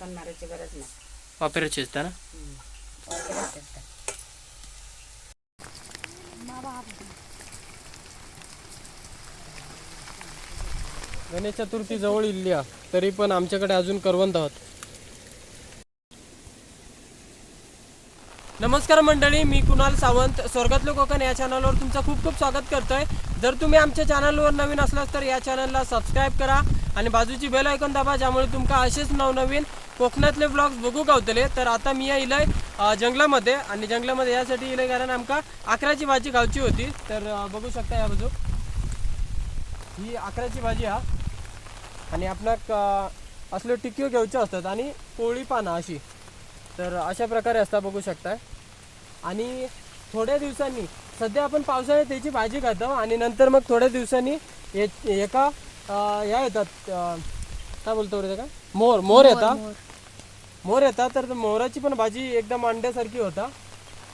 मारायची गरज नाही वापरायची असतं ना. वापरायचं. गणेश चतुर्थी जवळ इल्ली. तरी पण आमच्याकडे अजून करवंद आहोत नमस्कार मंडळी मी कुणाल सावंत स्वर्गातलं कोकण या चॅनलवर तुमचं खूप खूप स्वागत करतोय जर तुम्ही आमच्या चॅनलवर नवीन असलास तर या चॅनलला सबस्क्राईब करा आणि बाजूची बेल ऐकून दाबा ज्यामुळे तुमका असेच नवनवीन कोकणातले ब्लॉग्स बघू गावतले. तर आता मी इलय जंगलामध्ये. आणि जंगलामध्ये यासाठी इलय कारण आमका अकराची भाजी गावची होती. तर बघू शकता या बाजू. ही अकराची भाजी हा. आणि आपणाक असल्यो असले टिक्यो घेवचे असतात आणि पोळी पानं अशी. तर अशा प्रकारे असता बघू शकताय. आणि थोड्या दिवसांनी सध्या आपण पावसाळ्यात त्याची भाजी खातो आणि नंतर मग थोड्या दिवसांनी एका या येतात अ, काय बोलतो बरं का मोर मोर येतात मोर. येतात तर मोराची पण भाजी एकदम अंड्यासारखी होता.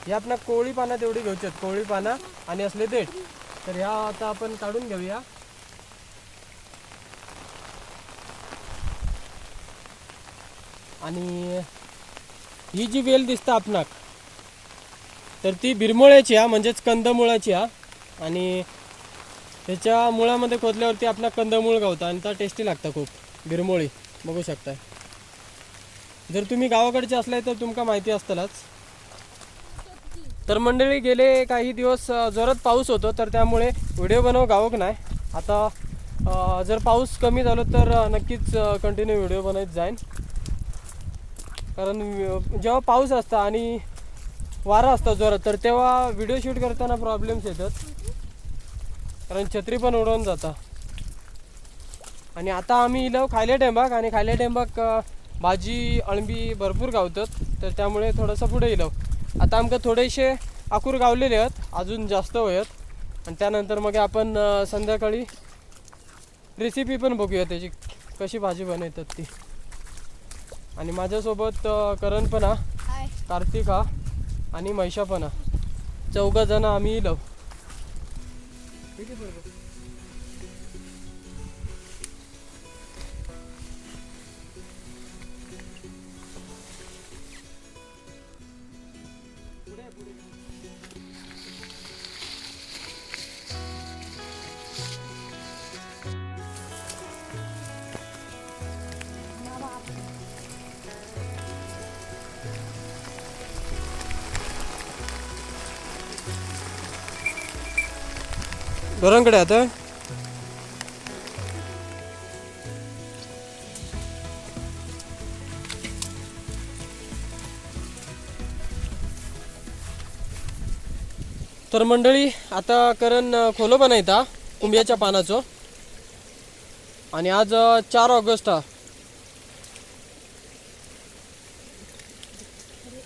ही आपल्या कोळी पानं तेवढी घ्यायची आहेत कोळी पानं आणि असले देठ. तर ह्या आता आपण काढून घेऊया. आणि ही जी वेल दिसतं आपणाक तर ती बिरमुळ्याची हा म्हणजेच कंदमुळाची हा. आणि त्याच्या मुळामध्ये खोदल्यावरती आपला कंदमूळ गावतं आणि त्या टेस्टी लागतं खूप. गिरमोळी. बघू शकताय. जर तुम्ही गावाकडचे असलाय तर तुमका माहिती असतलच. तर मंडळी गेले काही दिवस जोरात पाऊस होतो तर त्यामुळे व्हिडिओ बनव गावक नाही. आता जर पाऊस कमी झालो तर नक्कीच कंटिन्यू व्हिडिओ बनवत जाईन. कारण जेव्हा पाऊस असता आणि वारा असता जोरात तर तेव्हा व्हिडिओ शूट करताना प्रॉब्लेम्स येतात. कारण छत्री पण उडवून जाता. आणि आता आम्ही इलो खायले टेंबाक आणि खायले टेंबाक भाजी अळंबी भरपूर गावतात. तर त्यामुळे थोडंसं पुढे इलो आता आमकां थोडेसे आकूर गावलेले आहेत अजून जास्त होयत आणि त्यानंतर मग आपण संध्याकाळी रेसिपी पण बघूया त्याची कशी भाजी बनवतात ती. आणि माझ्यासोबत करण पण हा कार्तिक हा आणि महिषा पण हा. चौघ जण आम्ही इलो Видите, डोरांकडे आता. तर मंडळी आता करण खोलो बनायता कुंब्याच्या पानाचं. आणि आज चार ऑगस्ट. हा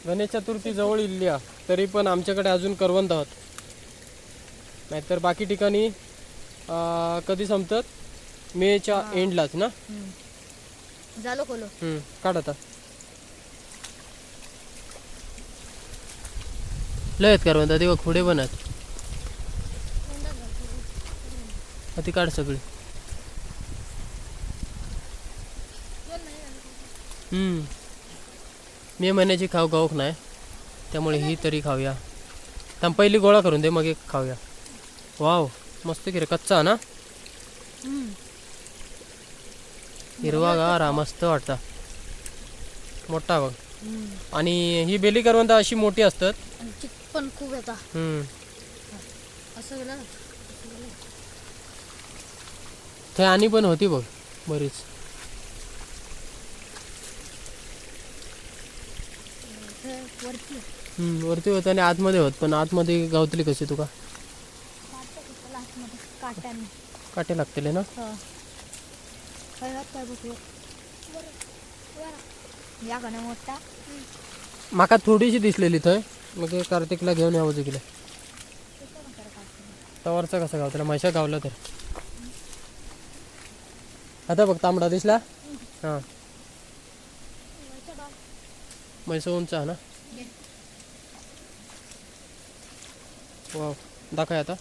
गणेश चतुर्थी जवळ इल्ली तरी पण आमच्याकडे अजून करवंत आहोत. नाहीतर बाकी ठिकाणी कधी संपतात? मेच्या एंडलाच ना? झालो खोलो. काढ आता. लय आहेत करवंद ते बघ पुढे पण आहेत. हा, ती काढ सगळी. हम्म. मे महिन्याची खाऊ गाऊक नाही त्यामुळे ही तरी खाऊया. थांब पहिली गोळा करून दे मग एक खाऊया. वाव मस्त की रे कच्चा ना? हिरवा गार मस्त वाटता. मोठा बघ. आणि ही बेली करवंद अशी मोठी असतात. पण खूप येता हम्म. असं गेलं ते आणि पण होती बघ बरीच. वरती होत आणि आतमध्ये होत पण आतमध्ये गावतली कशी तुका काट्याने. काटे लागतले ना? हा. या गाण्या मोठा. माका थोडीशी दिसलेली थंय. मग हे कार्तिकला घेऊन यावं गेलं तवरचा कसा गावतला म्हैशा गावला तर. आता बघ तांबडा दिसला? हां. म्हैस उंच ना वाव. दाखव आता.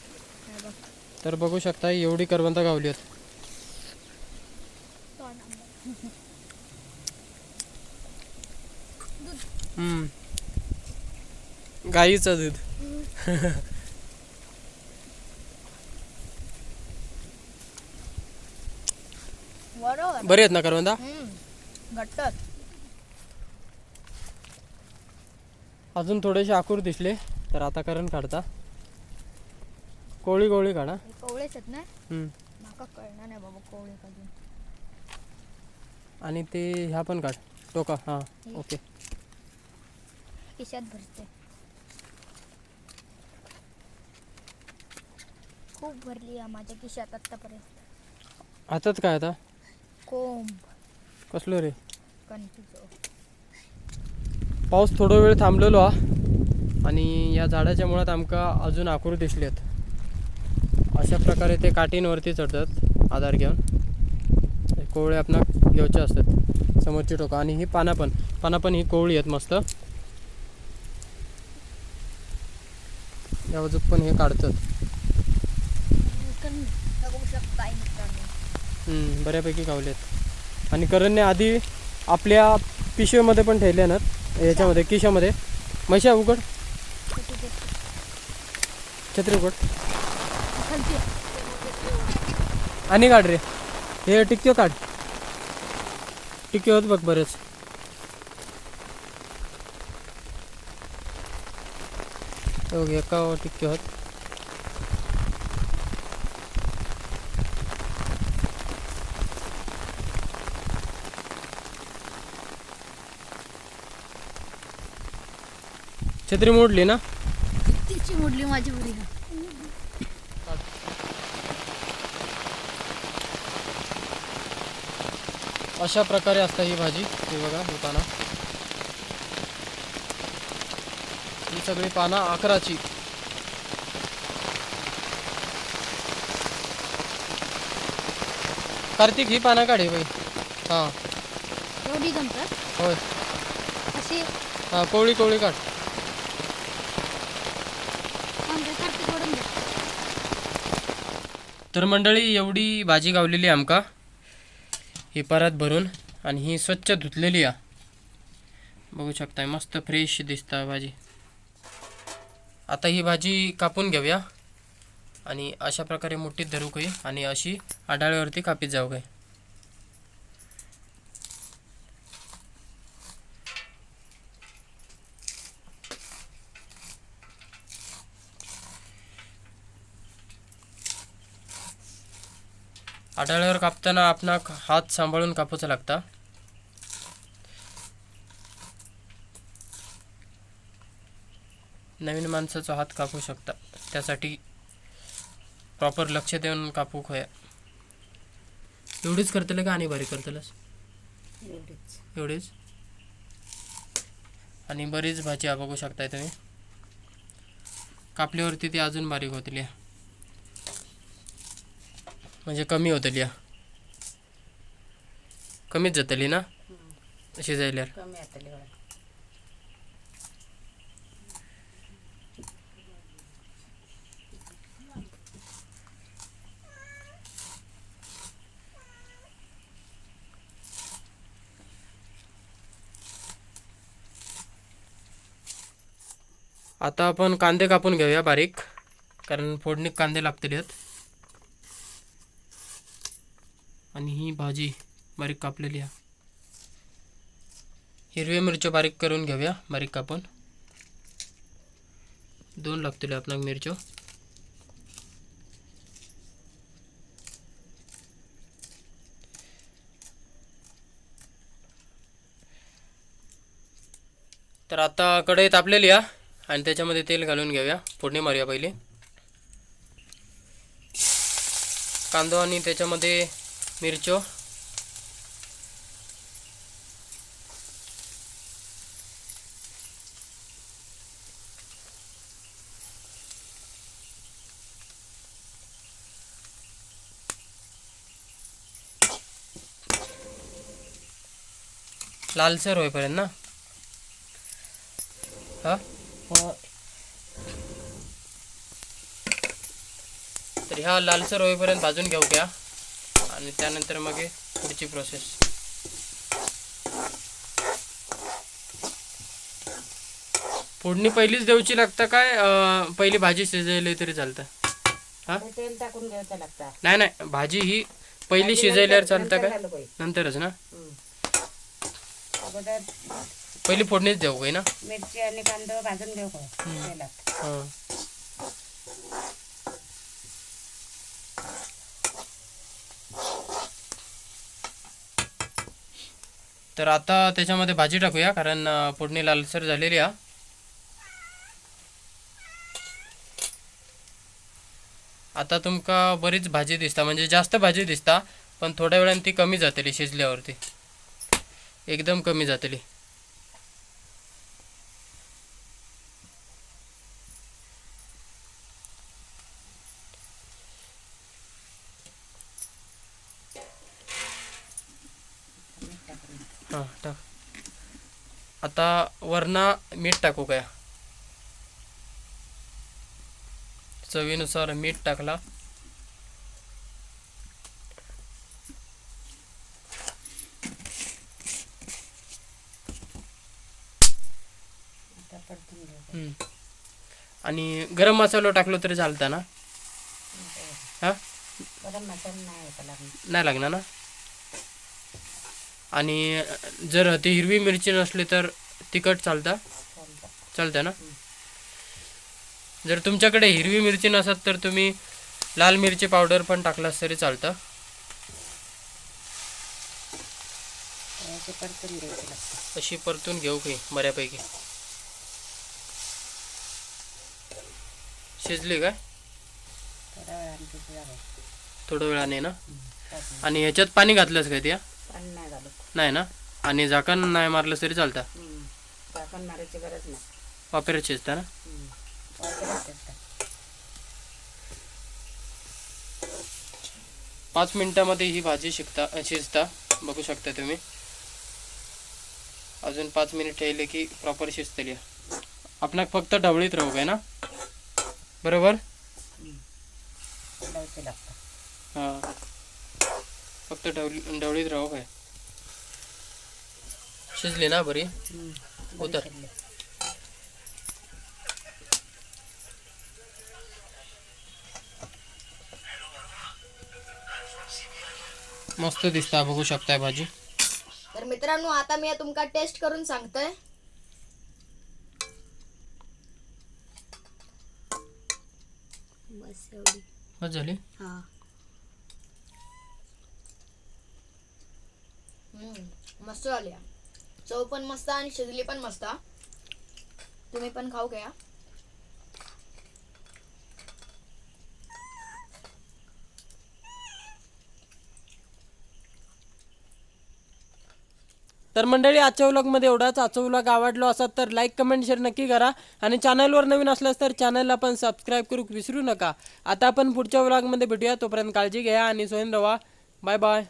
तर बघू शकता एवढी करवंद गावली आहेत. गाईचं दूध. बरे आहेत ना करवंदा? अजून थोडेसे आकूर दिसले तर आता करण काढता. कोळी कोळी काढा हे कवळेच आहेत ना? हम्म. माका कळणार नाही बाबा कवळे कधी आणि ते ह्या पण काढ. टोका हां ओके. खिशात भरते. खूप भरली आहे माझ्या खिशात आतापर्यंत हातात काय आता? कोंब. कसलो रे? पाऊस थोडा वेळ थांबलेलो हा. आणि या झाडाच्या मुळात आमका अजून आकूर दिसले आहेत अशा प्रकारे ते काठींवरती चढतात आधार घेऊन. कोवळे आपण घ्यायचे असतात समोरची टोका. आणि ही पानं पण पानं पण ही कोवळी आहेत मस्त. या बाजूक पण हे काढतात. बऱ्यापैकी कावलेत आणि करणने आधी आपल्या पिशवीमध्ये पण ठेवले ना याच्यामध्ये किशामध्ये. म्हशा उघड. छत्री उघड. आणि काढ रे. हे टिक्क्यो काढ. टिक्क्यो होत बघ बरेच. ओके एका टिक्क्यो होत छत्री मोडली ना? तिची मोडली माझी मुली अशा प्रकारे असता ही भाजी ही बघा ही पानं ही सगळी पानं अकराची. कार्तिक ही पानं काढे बाई. हां. एवढी जमतात? होय. अशी? हां कोवळी कोवळी काढ. द्या तर मंडळी एवढी भाजी गावलेली आहे आमका. ही परत भरून आणि ही स्वच्छ धुतलेली आहे बघू शकताय मस्त फ्रेश दिसता भाजी. आता ही भाजी कापून घेऊया आणि अशा प्रकारे मोठी धरू काही आणि अशी आडाळ्यावरती कापीत जाऊ काही आढळल्यावर कापताना आपणा हात सांभाळून कापूचा लागता. नवीन माणसाचा हात कापू शकता. त्यासाठी प्रॉपर लक्ष देऊन कापू खोया एवढीच करतले का आणि बारीक करतलस? एवढीच. आणि बरीच भाजी बघू शकताय तुम्ही. कापल्यावरती ती अजून बारीक होतली. आहे. म्हणजे कमी होतली आहे. कमीच जातली ना अशी जायल्यार कमी आता आपण कांदे कापून घेऊया बारीक कारण फोडणीत कांदे लागतले आहेत आणि ही भाजी बारीक कापलेली आहे. हिरव्या मिरच्या बारीक करून घेऊया बारीक कापून. दोन लागतील आपणाक मिरच्यो. तर आता कढई तापलेली आहे आणि त्याच्यामध्ये तेल घालून घेऊया. फोडणी मारूया पहिले. कांदो आणि त्याच्यामध्ये मिरच्यो लालसर होईपर्यंत ना? हा? तर ह्या लालसर होईपर्यंत भाजून घेऊ घ्या आणि त्यानंतर मग हे पुढची प्रोसेस फोडणी पहिलीच देऊची लागतं काय? पहिली भाजी शिजायली तरी चालतं. हा? तेल टाकून घ्यायचं लागतं. नाही नाही भाजी ही पहिली शिजायल्यावर चालतं काय. नंतरच ना? पहिली फोडणीच देऊ काय ना? मिरची आणि कांदा भाजून घेऊ तर आता त्याच्यामध्ये भाजी टाकूया कारण फोडणी लालसर झालेली आहे. आता तुमका बरीच भाजी दिसता म्हणजे जास्त भाजी दिसता पण थोड्या वेळाने ती कमी जातली शिजल्यावरती. एकदम कमी जातली. हां टाक. आता वरना मीठ टाकू काय चवीनुसार मीठ टाकला. आणि गरम मसाला टाकलो तरी चालतं ना? हा? नाही लागणार ना? आणि जर ती हिरवी मिरची नसली तर तिखट चालतं. चालतं ना? जर तुमच्याकडे हिरवी मिरची नसत तर तुम्ही लाल मिरची पावडर पण टाकलास तरी चालतं. अशी परतून घेऊ काही बऱ्यापैकी. शिजली काय? थोड्या वेळाने ना? आणि ह्याच्यात पाणी घातलंच काय त्या नाही घालू नाही ना? आणि झाकण नाही मारलं तरी चालतं. झाकण मारायची गरज नाही. शिजता ना. पाच मिनिटामध्ये ही भाजी शिकता शिजता. बघू शकता तुम्ही. अजून पाच मिनिट ठेवले की प्रॉपर शिजतली आपणाक फक्त ढवळीत राहू काय ना? बरोबर? हां. फक्त ढवली ढवळीत राहू काय? शिजली ना बरी? हम्म. उतर. मस्त दिसता बघू शकताय भाजी. तर मित्रांनो आता मी तुमका टेस्ट करून सांगतोय. बस एवढी. बस झाली? हा. मस्त चव पण मस्त आणि शिजली पण मस्त. तुम्ही पण खाऊ घ्या. तर मंडळी आजच्या व्लॉगमध्ये एवढाच आजचा व्लॉग आवडलो असा तर लाईक कमेंट शेअर नक्की करा. आणि चॅनलवर नवीन असल्यास तर चॅनलला पण सबस्क्राईब करू विसरू नका. आता आपण पुढच्या व्लॉगमध्ये भेटूया. तोपर्यंत काळजी घ्या आणि सोयन रवा. Bye bye